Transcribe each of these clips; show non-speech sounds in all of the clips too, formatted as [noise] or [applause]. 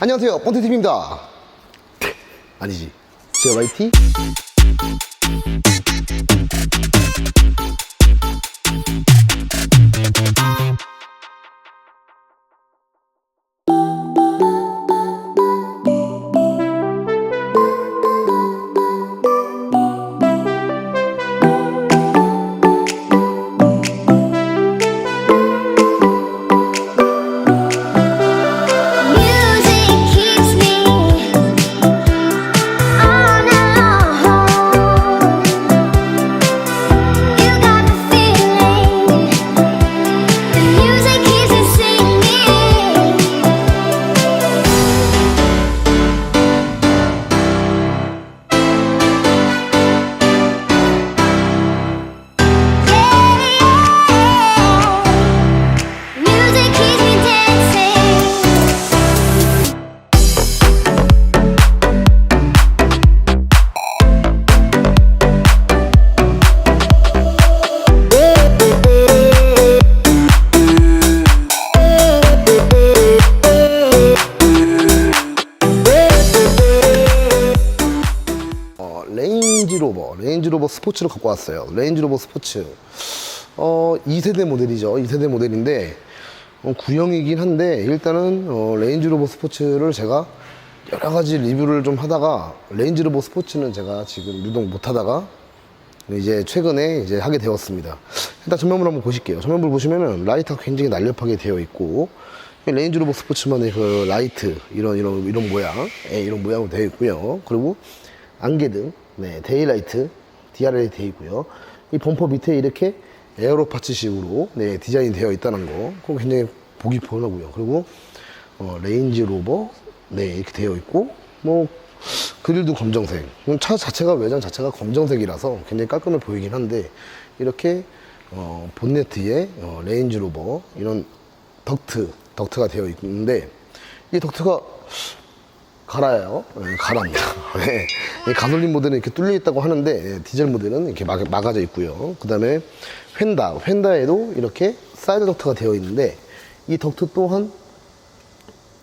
안녕하세요, 본트TV입니다. 아니지. JYT? 레인지로버, 스포츠를 갖고 왔어요. 레인지로버 스포츠. 어, 2세대 모델이죠. 2세대 모델인데, 어, 구형이긴 한데, 일단은, 어, 레인지로버 스포츠를 제가 여러 가지 리뷰를 좀 하다가, 레인지로버 스포츠는 제가 지금 유독 못 하다가, 이제 최근에 이제 하게 되었습니다. 일단 전면부를 한번 보실게요. 전면부를 보시면은 라이트가 굉장히 날렵하게 되어 있고, 레인지로버 스포츠만의 그 라이트, 이런, 이런, 이런 모양, 예, 이런 모양으로 되어 있고요. 그리고 안개등, 네, 데일라이트, DRL이 되어 있고요. 이 범퍼 밑에 이렇게 에어로 파츠식으로 네, 디자인 되어 있다는 거, 그거 굉장히 보기 편하고요. 그리고 어, 레인지 로버, 네, 이렇게 되어 있고, 뭐, 그릴도 검정색. 음, 차 자체가, 외장 자체가 검정색이라서 굉장히 깔끔해 보이긴 한데, 이렇게, 어, 본네트에 어, 레인지 로버, 이런 덕트, 덕트가 되어 있는데, 이 덕트가 갈아요. 네, 갈아입니다. [laughs] 네. 이 가솔린 모델은 이렇게 뚫려 있다고 하는데 예, 디젤 모델은 이렇게 막, 막아져 있고요. 그 다음에 휀다, 휀다에도 이렇게 사이드 덕트가 되어 있는데 이 덕트 또한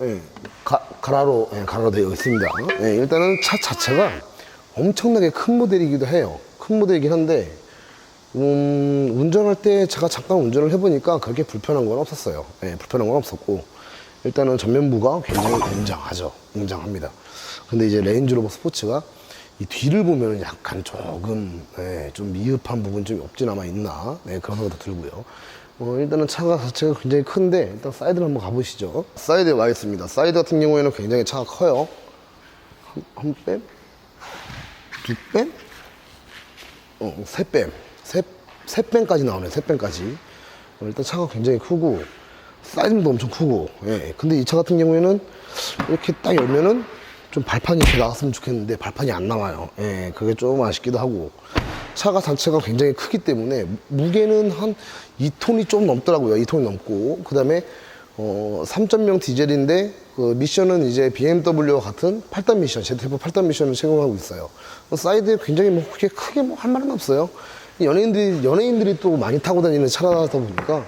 예, 가, 가라로 예, 가라로 되어 있습니다. 예, 일단은 차 자체가 엄청나게 큰 모델이기도 해요. 큰 모델이긴 한데 음, 운전할 때 제가 잠깐 운전을 해보니까 그렇게 불편한 건 없었어요. 예, 불편한 건 없었고 일단은 전면부가 굉장히 웅장하죠. 웅장합니다. 근데 이제 레인지로버 스포츠가 이 뒤를 보면 약간 조금 예, 좀 미흡한 부분 좀 없진 않아 있나 네, 그런 생각도 들고요. 어, 일단은 차가 자체가 굉장히 큰데 일단 사이드를 한번 가보시죠. 사이드에 와 있습니다. 사이드 같은 경우에는 굉장히 차가 커요. 한, 한 뺨? 두 뺨? 어, 세 뺨. 세, 세 뺨까지 나오네, 세 뺨까지. 어, 일단 차가 굉장히 크고, 사이즈도 엄청 크고, 예. 근데 이 차 같은 경우에는 이렇게 딱 열면은 좀 발판이 이렇게 나왔으면 좋겠는데 발판이 안 나와요. 예, 그게 좀 아쉽기도 하고. 차가 자체가 굉장히 크기 때문에 무게는 한 2톤이 좀 넘더라고요. 2톤이 넘고. 그 다음에 어, 3.0 디젤인데 그 미션은 이제 BMW와 같은 8단 미션, ZF 8단 미션을 제공하고 있어요. 사이드에 굉장히 뭐 크게 뭐 할 말은 없어요. 연예인들이 연예인들이 또 많이 타고 다니는 차라다 보니까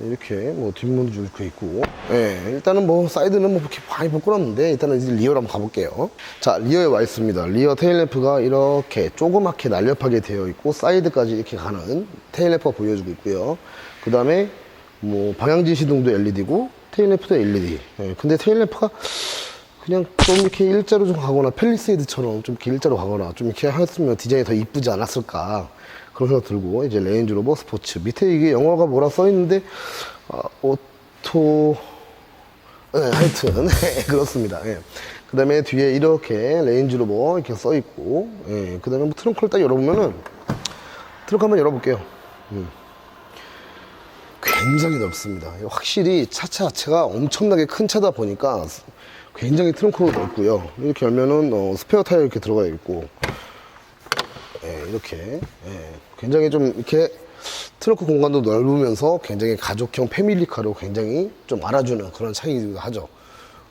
이렇게 뭐 뒷문도 이렇게 있고. 예 일단은 뭐 사이드는 뭐 그렇게 많이 부끄럽는데 일단은 이제 리어로 한번 가볼게요. 자 리어에 와 있습니다. 리어 테일램프가 이렇게 조그맣게 날렵하게 되어 있고 사이드까지 이렇게 가는 테일램프가 보여주고 있고요. 그 다음에 뭐 방향지 시동도 LED고 테일램프도 LED 예, 근데 테일램프가 그냥 좀 이렇게 일자로 좀 가거나 펠리세이드처럼 좀 이렇게 일자로 가거나 좀 이렇게 했으면 디자인이 더 이쁘지 않았을까 그런 생각 들고 이제 레인지 로버 스포츠 밑에 이게 영어가 뭐라 써 있는데 아, 오토 네, 하여튼 [laughs] 네, 그렇습니다. 예. 그 다음에 뒤에 이렇게 레인지 로버 이렇게 써 있고 예. 그 다음에 뭐 트렁크를 딱 열어보면은 트렁크 한번 열어볼게요. 음. 굉장히 넓습니다. 확실히 차 자체가 엄청나게 큰 차다 보니까 굉장히 트렁크도 넓고요. 이렇게 열면은 어, 스페어 타이어 이렇게 들어가 있고 예, 이렇게 예, 굉장히 좀 이렇게 트렁크 공간도 넓으면서 굉장히 가족형 패밀리카로 굉장히 좀 알아주는 그런 차이기도 하죠.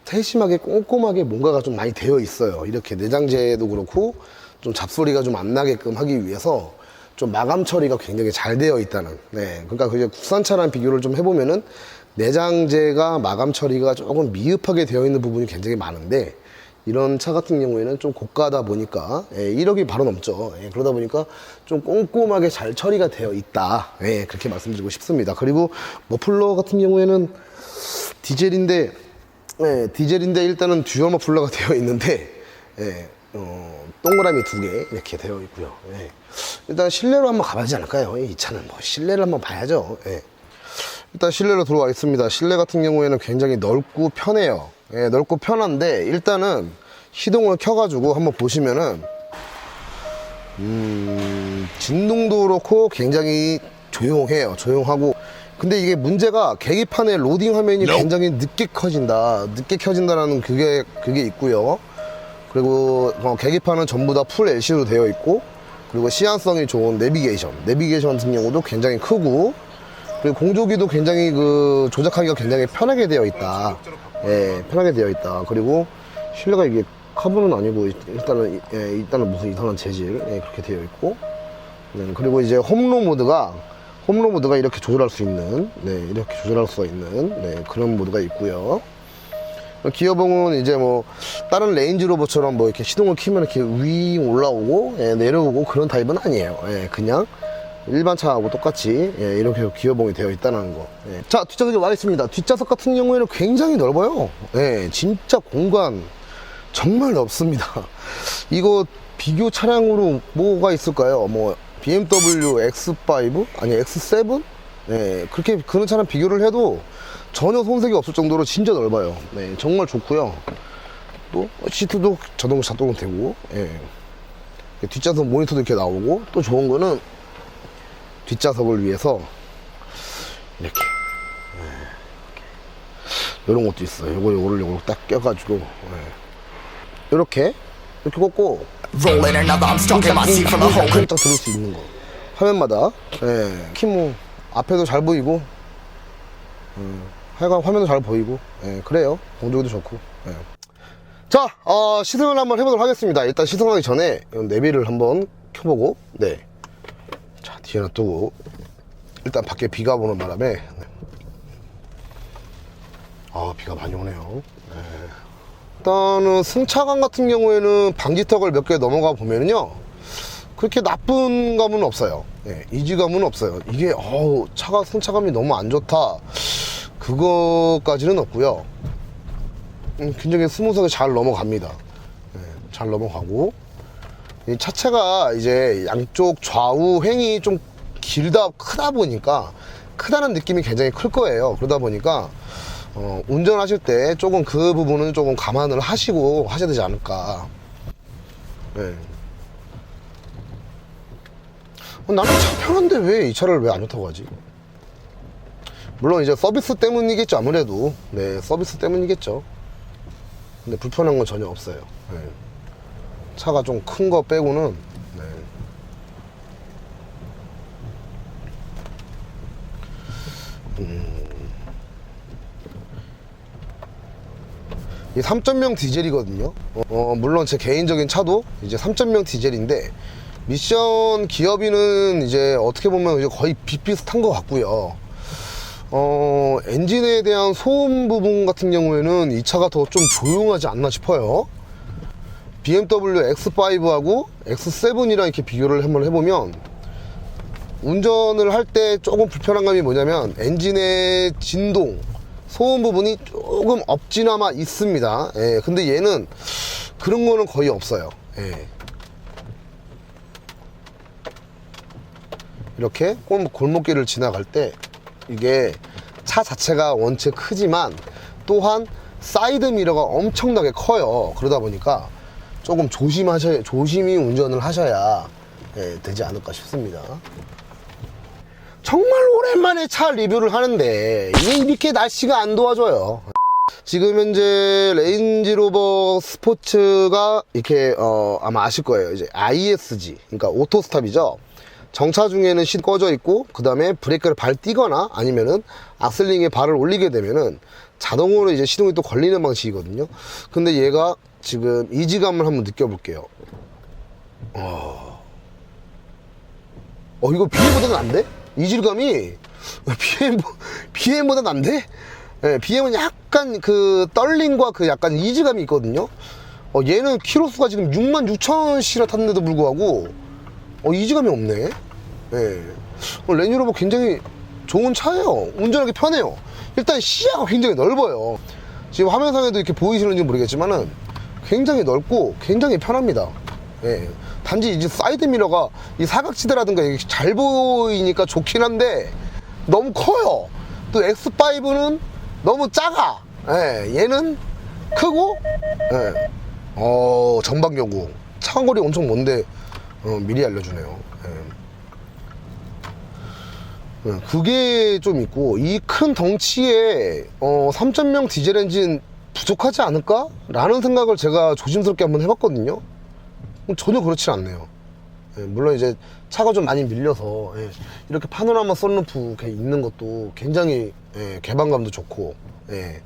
세심하게 꼼꼼하게 뭔가가 좀 많이 되어 있어요. 이렇게 내장재도 그렇고 좀 잡소리가 좀 안 나게끔 하기 위해서 좀 마감 처리가 굉장히 잘 되어 있다는. 네, 그러니까 그게 국산차랑 비교를 좀 해보면은 내장재가 마감 처리가 조금 미흡하게 되어 있는 부분이 굉장히 많은데 이런 차 같은 경우에는 좀 고가다 보니까 예, 1억이 바로 넘죠. 예, 그러다 보니까 좀 꼼꼼하게 잘 처리가 되어 있다. 예, 그렇게 말씀드리고 싶습니다. 그리고 머플러 같은 경우에는 디젤인데 예, 디젤인데 일단은 듀얼 머플러가 [laughs] 되어 있는데 예, 어, 동그라미 두 개 이렇게 되어 있고요. 예. 일단 실내로 한번 가봐야지 않을까요? 이 차는 뭐 실내를 한번 봐야죠. 예. 일단 실내로 들어와 있습니다. 실내 같은 경우에는 굉장히 넓고 편해요. 예, 넓고 편한데 일단은 시동을 켜가지고 한번 보시면은 음, 진동도 그렇고 굉장히 조용해요. 조용하고. 근데 이게 문제가 계기판의 로딩 화면이 굉장히 늦게 켜진다. 늦게 켜진다라는 그게, 그게 있고요. 그리고 어, 계기판은 전부 다 풀 LC로 되어 있고, 그리고 시안성이 좋은 내비게이션. 내비게이션 같은 경우도 굉장히 크고, 그리고 공조기도 굉장히 그 조작하기가 굉장히 편하게 되어 있다. 예, 편하게 되어 있다. 그리고 실내가 이게 카본은 아니고 일단은 예, 일단은 무슨 이상한 재질 예, 그렇게 되어 있고, 네, 그리고 이제 홈로 모드가 홈로 모드가 이렇게 조절할 수 있는 네, 이렇게 조절할 수가 있는 네, 그런 모드가 있고요. 기어봉은 이제 뭐 다른 레인지로버처럼 뭐 이렇게 시동을 키면 이렇게 위 올라오고 예, 내려오고 그런 타입은 아니에요. 예, 그냥 일반 차하고 똑같이 예, 이렇게 기어봉이 되어 있다는 거. 예. 자 뒷좌석에 와 있습니다. 뒷좌석 같은 경우에는 굉장히 넓어요. 예, 진짜 공간 정말 넓습니다. [laughs] 이거 비교 차량으로 뭐가 있을까요? 뭐 BMW X5 아니 X7? 네, 그렇게 그런 차랑 비교를 해도 전혀 손색이 없을 정도로 진짜 넓어요. 네, 정말 좋고요. 또 시트도 자동 작동 되고, 예. 뒷좌석 모니터도 이렇게 나오고 또 좋은 거는 뒷좌석을 위해서 이렇게 이런 것도 있어요. 요거 요거를 요거 딱 껴가지고 이렇게 이렇게 꽂고 딱 들을 수 있는 거 화면마다 예. 특히 뭐 앞에도 잘 보이고 음, 하여간 화면도 잘 보이고 예, 그래요. 공조기도 좋고 예. 자 어, 시승을 한번 해보도록 하겠습니다. 일단 시승하기 전에 내비를 한번 켜보고 네. 자 뒤에 놔두고 일단 밖에 비가 오는 바람에 네. 아 비가 많이 오네요. 일단은 승차감 같은 경우에는 방지턱을 몇 개 넘어가 보면은요 그렇게 나쁜 감은 없어요. 예, 이지감은 없어요. 이게 어우 차가 승차감이 너무 안 좋다 그거까지는 없고요 음, 굉장히 스무스하게 잘 넘어갑니다 예, 잘 넘어가고 이 차체가 이제 양쪽 좌우 횡이 좀 길다 크다 보니까 크다는 느낌이 굉장히 클 거예요 그러다 보니까 어, 운전하실 때 조금 그 부분은 조금 감안을 하시고 하셔야 되지 않을까. 네. 어, 나는 차 편한데 왜 이 차를 왜 안 좋다고 하지? 물론 이제 서비스 때문이겠죠, 아무래도. 네, 서비스 때문이겠죠. 근데 불편한 건 전혀 없어요. 네. 차가 좀 큰 거 빼고는, 네. 이3.0 디젤이거든요. 어, 어, 물론 제 개인적인 차도 이제 3.0 디젤인데 미션 기어비는 이제 어떻게 보면 이제 거의 비슷비슷한 것 같고요. 어, 엔진에 대한 소음 부분 같은 경우에는 이 차가 더 좀 조용하지 않나 싶어요. BMW X5하고 X7이랑 이렇게 비교를 한번 해보면 운전을 할 때 조금 불편한 감이 뭐냐면 엔진의 진동, 소음 부분이 조금 없지나마 있습니다. 예, 근데 얘는 그런 거는 거의 없어요. 예. 이렇게 골- 골목길을 지나갈 때 이게 차 자체가 원체 크지만 또한 사이드 미러가 엄청나게 커요. 그러다 보니까 조금 조심하셔 조심히 운전을 하셔야 예, 되지 않을까 싶습니다. 정말 오랜만에 차 리뷰를 하는데 이렇게 날씨가 안 도와줘요. 지금 현재 레인지로버 스포츠가 이렇게 어, 아마 아실 거예요. 이제 ISG 그러니까 오토 스탑이죠. 정차 중에는 시 꺼져 있고 그 다음에 브레이크를 발 띄거나 아니면은 악셀링에 발을 올리게 되면은 자동으로 이제 시동이 또 걸리는 방식이거든요. 근데 얘가 지금 이지감을 한번 느껴볼게요. 어, 어 이거 비교보다는 안 돼? 이질감이 BM, BM보다 난데? 예, BM은 약간 그 떨림과 그 약간 이지감이 있거든요. 어, 얘는 키로수가 지금 6만 6천 시나 탔는데도 불구하고 어, 이지감이 없네. 예. 어, 렌즈로버 굉장히 좋은 차예요. 운전하기 편해요. 일단 시야가 굉장히 넓어요. 지금 화면상에도 이렇게 보이시는지 모르겠지만은 굉장히 넓고 굉장히 편합니다. 예. 단지 이제 사이드 미러가 이 사각지대라든가 잘 보이니까 좋긴 한데 너무 커요. 또 X5는 너무 작아. 예. 얘는 크고, 예. 어, 전방경고. 차간 거리 엄청 먼데, 어, 미리 알려주네요. 예. 예, 그게 좀 있고, 이 큰 덩치에, 어, 3.0 디젤 엔진 부족하지 않을까? 라는 생각을 제가 조심스럽게 한번 해봤거든요. 전혀 그렇지 않네요. 예, 물론 이제 차가 좀 많이 밀려서 예, 이렇게 파노라마 썬루프 있는 것도 굉장히 예, 개방감도 좋고 예,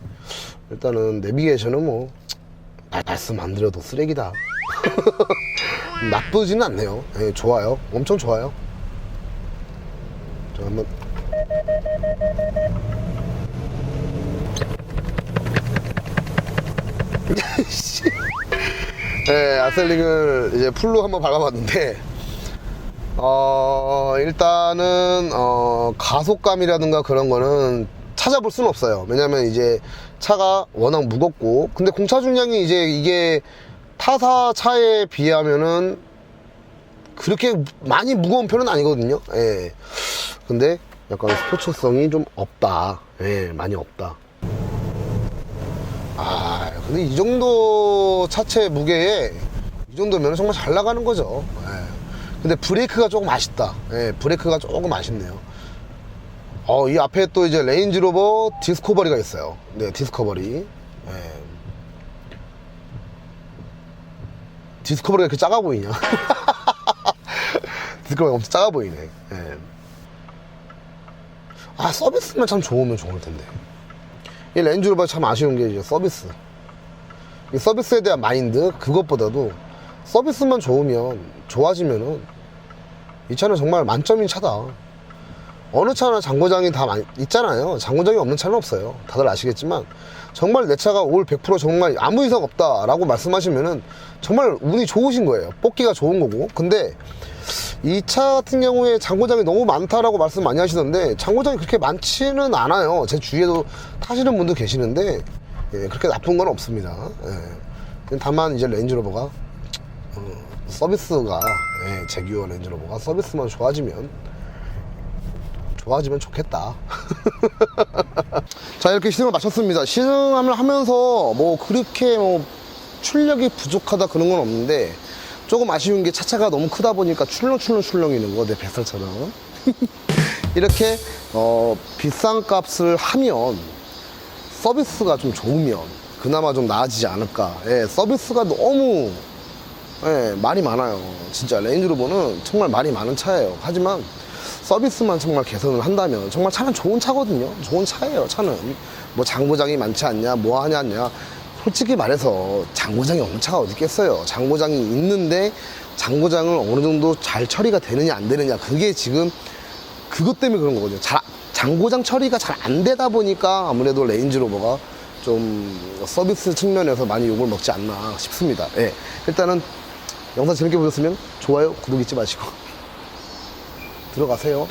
일단은 내비게이션은 뭐 말- 말씀 안 드려도 쓰레기다 [laughs] 나쁘지는 않네요 예, 좋아요 엄청 좋아요 저 한번 씨. [laughs] 예, 아셀링을 이제 풀로 한번 밟아봤는데, 어, 일단은, 어, 가속감이라든가 그런 거는 찾아볼 수는 없어요. 왜냐면 이제 차가 워낙 무겁고, 근데 공차 중량이 이제 이게 타사 차에 비하면은 그렇게 많이 무거운 편은 아니거든요. 예. 근데 약간 스포츠성이 좀 없다. 예, 많이 없다. 아, 근데 이 정도 차체 무게에 이 정도면 정말 잘 나가는 거죠. 예. 근데 브레이크가 조금 아쉽다. 예, 브레이크가 조금 아쉽네요. 어, 이 앞에 또 이제 레인지로버 디스커버리가 있어요. 네, 디스커버리. 예. 디스커버리가 이렇게 작아 보이냐? [laughs] 디스커버리가 엄청 작아 보이네. 예. 아, 서비스만 참 좋으면 좋을 텐데. 이 렌즈로버 참 아쉬운 게 이제 서비스. 이 서비스에 대한 마인드 그것보다도 서비스만 좋으면 좋아지면은 이 차는 정말 만점인 차다. 어느 차나 장고장이 다 있잖아요. 장고장이 없는 차는 없어요. 다들 아시겠지만 정말 내 차가 올 100% 정말 아무 이상 없다라고 말씀하시면은 정말 운이 좋으신 거예요. 뽑기가 좋은 거고. 근데 이 차 같은 경우에 장고장이 너무 많다라고 말씀 많이 하시던데 장고장이 그렇게 많지는 않아요. 제 주위에도 타시는 분도 계시는데 예, 그렇게 나쁜 건 없습니다. 예. 다만 이제 렌즈로버가 어, 서비스가 예, 제규어 렌즈로버가 서비스만 좋아지면 좋아지면 좋겠다. [laughs] 자 이렇게 시승을 마쳤습니다. 시승을 하면서 뭐 그렇게 뭐 출력이 부족하다 그런 건 없는데 조금 아쉬운 게 차차가 너무 크다 보니까 출렁출렁 출렁이는 거 내 뱃살처럼 [laughs] 이렇게 어, 비싼 값을 하면 서비스가 좀 좋으면 그나마 좀 나아지지 않을까. 예, 서비스가 너무 예, 말이 많아요. 진짜 레인지로버는 정말 말이 많은 차예요. 하지만 서비스만 정말 개선을 한다면 정말 차는 좋은 차거든요. 좋은 차예요. 차는 뭐 장고장이 많지 않냐, 뭐 하냐, 냐 솔직히 말해서 장고장이 없는 차가 어디 있겠어요. 장고장이 있는데 장고장을 어느 정도 잘 처리가 되느냐 안 되느냐 그게 지금 그것 때문에 그런 거거든요. 잘, 장고장 처리가 잘 안 되다 보니까 아무래도 레인지로버가 좀 서비스 측면에서 많이 욕을 먹지 않나 싶습니다. 예. 일단은 영상 재밌게 보셨으면 좋아요, 구독 잊지 마시고 들어가세요.